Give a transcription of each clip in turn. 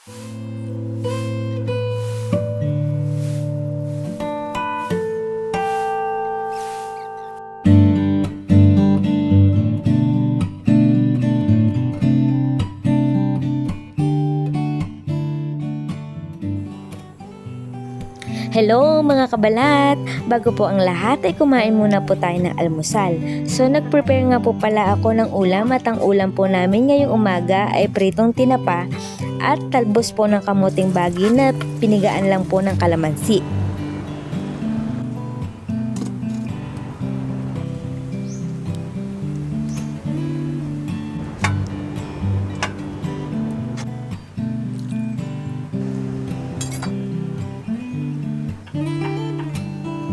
Hello mga kabalat! Bago po ang lahat ay kumain muna po tayo ng almusal. So nag-prepare nga po pala ako ng ulam at ang ulam po namin ngayong umaga ay pritong tinapa at talbos po ng kamuting bagi na pinigaan lang po ng kalamansi.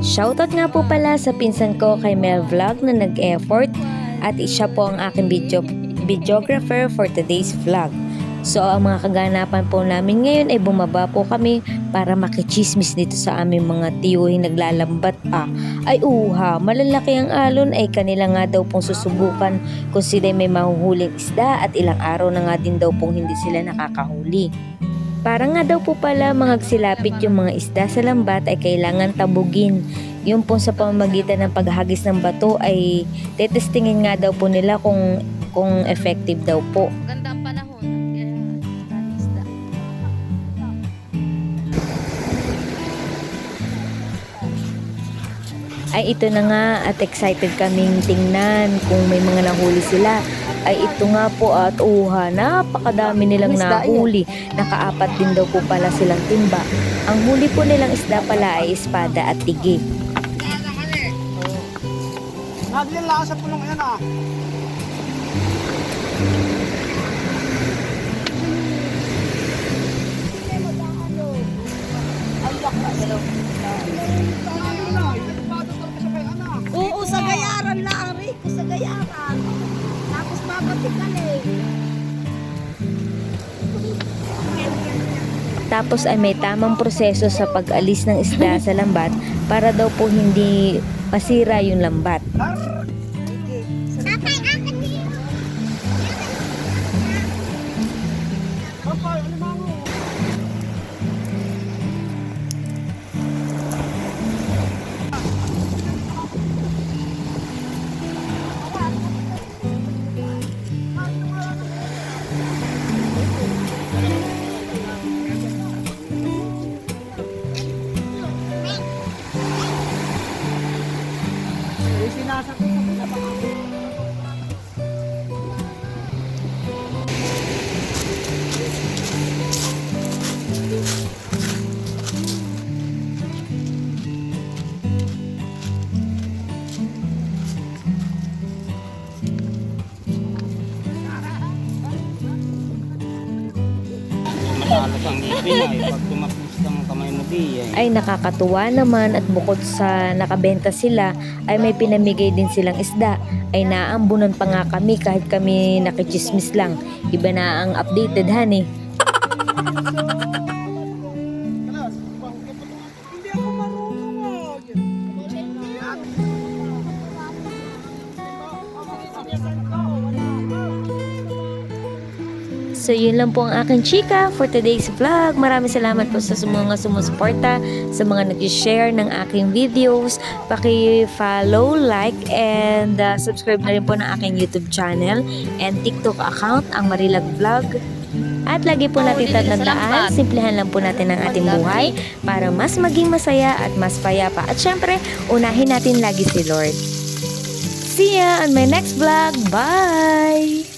Shoutout nga po pala sa pinsan ko kay Mel Vlog na nag-effort at siya po ang aking video videographer for today's vlog. So ang mga kaganapan po namin ngayon ay bumaba po kami para makichismis dito sa aming mga tiyuhin naglalambat pa. Ay uha, malalaki ang alon ay kanila nga daw pong susubukan kung sila may mahuhuling isda at ilang araw na nga din daw pong hindi sila nakakahuli. Para nga daw po pala mangagsilapit yung mga isda sa lambat ay kailangan tabugin. Yung po sa pamamagitan ng paghagis ng bato ay tetestingin nga daw po nila kung kung effective daw po. Ganda Ay ito na nga at excited kaming tingnan kung may mga nahuli sila. Ay ito nga po at uha, napakadami nilang nahuli. Nakaapat din daw po pala silang timba. Ang huli po nilang isda pala ay espada at tigi. Nadalin lang sa pulong yan ah. Oo, Tapos ay may tamang proseso sa pag-alis ng isda sa lambat para daw po hindi masira yung lambat. Malalas ang ngipin ay pag ng kamay ay. Ay nakakatuwa naman at bukod sa nakabenta sila ay may pinamigay din silang isda. Ay naambunan pa nga kami kahit kami nakichismis lang. Iba na ang updated honey. So yun lang po ang aking chika for today's vlog. Maraming salamat po sa mga sumusuporta, sa mga nag-share ng aking videos. Paki-follow, like, and uh, subscribe na rin po ng aking YouTube channel and TikTok account, ang Marilag Vlog. At lagi po natin tatandaan, simplihan lang po natin ang ating buhay para mas maging masaya at mas payapa. At syempre, unahin natin lagi si Lord. See ya on my next vlog. Bye!